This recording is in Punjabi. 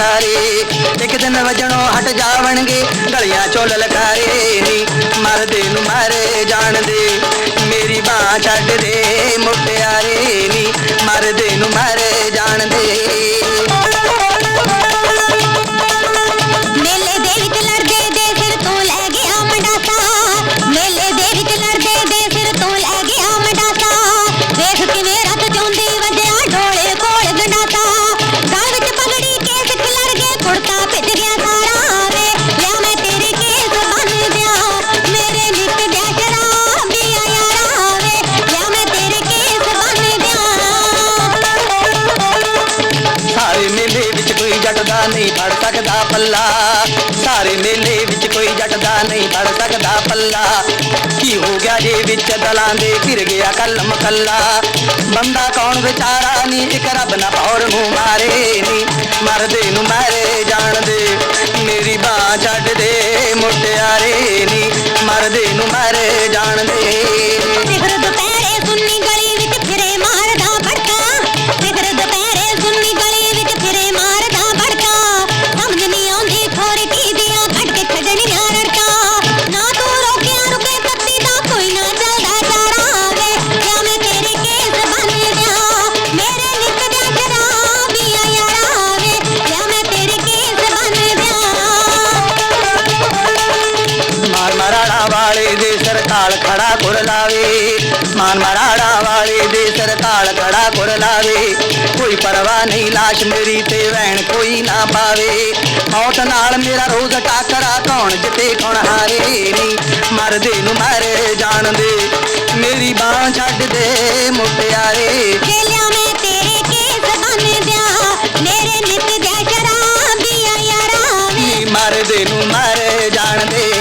ਗਲੀਆਂ ਲਲਕਾਰੇ। ਇੱਕ ਦਿਨ ਵਜਣੋਂ ਹਟ ਜਾਵਣਗੇ, ਗਲੀਆਂ ਚੋਂ ਲਲਕਾਰੇ ਨੀ। ਮਰਦੇ ਨੂੰ ਮਾਰੇ ਜਾਣਦੇ, ਮੇਰੀ ਬਾਹ ਛੱਡ ਦੇ ਮੁਟਿਆਰੇ ਨੀ। ਮਰਦੇ ਨੂੰ ਮਾਰੇ ਜਾਣਦੇ। ਵਿੱਚ ਨਹੀਂ, ਫੜ ਸਕਦਾ ਪੱਲਾ। ਸਾਰੇ ਮੇਲੇ ਵਿੱਚ ਕੋਈ ਜੱਟ ਨਹੀਂ, ਫੜ ਸਕਦਾ ਪੱਲਾ। ਕੀ ਹੋ ਗਿਆ ਜੇ ਵਿੱਚ ਦਲਾਂ ਦੇ ਘਿਰ ਗਿਆ ਕਲਮ ਕੱਲਾ? ਬੰਦਾ ਕੌਣ ਵਿਚਾਰਾ ਨਹੀਂ ਇੱਕ ਰੱਬ ਨਾ ਪੌਰ ਨੂੰ ਮਾਰੇ ਨਹੀਂ ਮਰਦੇ ਨੂੰ ਮਾਰੇ ਜਾਣਦੇ, ਮੇਰੀ ਬਾਹ ਛੱਡ ਦੇ, ਮੁਟਿਆਰੇ ਨਹੀਂ ਮਰਦੇ ਨੂੰ ਮਾਰੇ ਜਾਣਦੇ। ਸਿਖਰ ਦੁਪਹਿਰੇ ਸੁੰਨੀ ਸਰਤਾਲ ਖੜਾ ਕੁਰ ਲਾਵੇ। ਮਾਨ ਮਰਾੜਾ ਵਾਲੇ ਦੇ ਸਰਤਾਲ ਖੜਾ ਕੁਰ ਲਾਵੇ। ਕੋਈ ਪਰਵਾਹ ਨਹੀਂ ਲਾਸ਼ ਮੇਰੀ ਤੇ ਵੈਣ ਕੋਈ ਨਾ ਪਾਵੇ। ਮੌਤ ਨਾਲ ਮੇਰਾ ਰੋਜ਼ ਟਾਕਰਾ ਕੌਣ ਜਿੱਤੇ ਕੌਣ ਹਾਰੇ ਨਹੀਂ ਮਰਦੇ ਨੂੰ ਮਰ ਜਾਣ ਦੇ ਮੇਰੀ ਬਾਹ ਛੱਡ ਦੇ ਮੁਟਿਆਰੇ। ਖੇਲਿਆ ਮੈਂ ਤੇਰੇ ਕੇ ਜ਼ਬਾਨੇ ਦਿਆ ਮੇਰੇ ਨਿਤ ਦਿਆ ਸ਼ਰਾਬੀਆਂ ਯਾਰਾ ਮਰਦੇ ਨੂੰ ਮਰ ਜਾਣ ਦੇ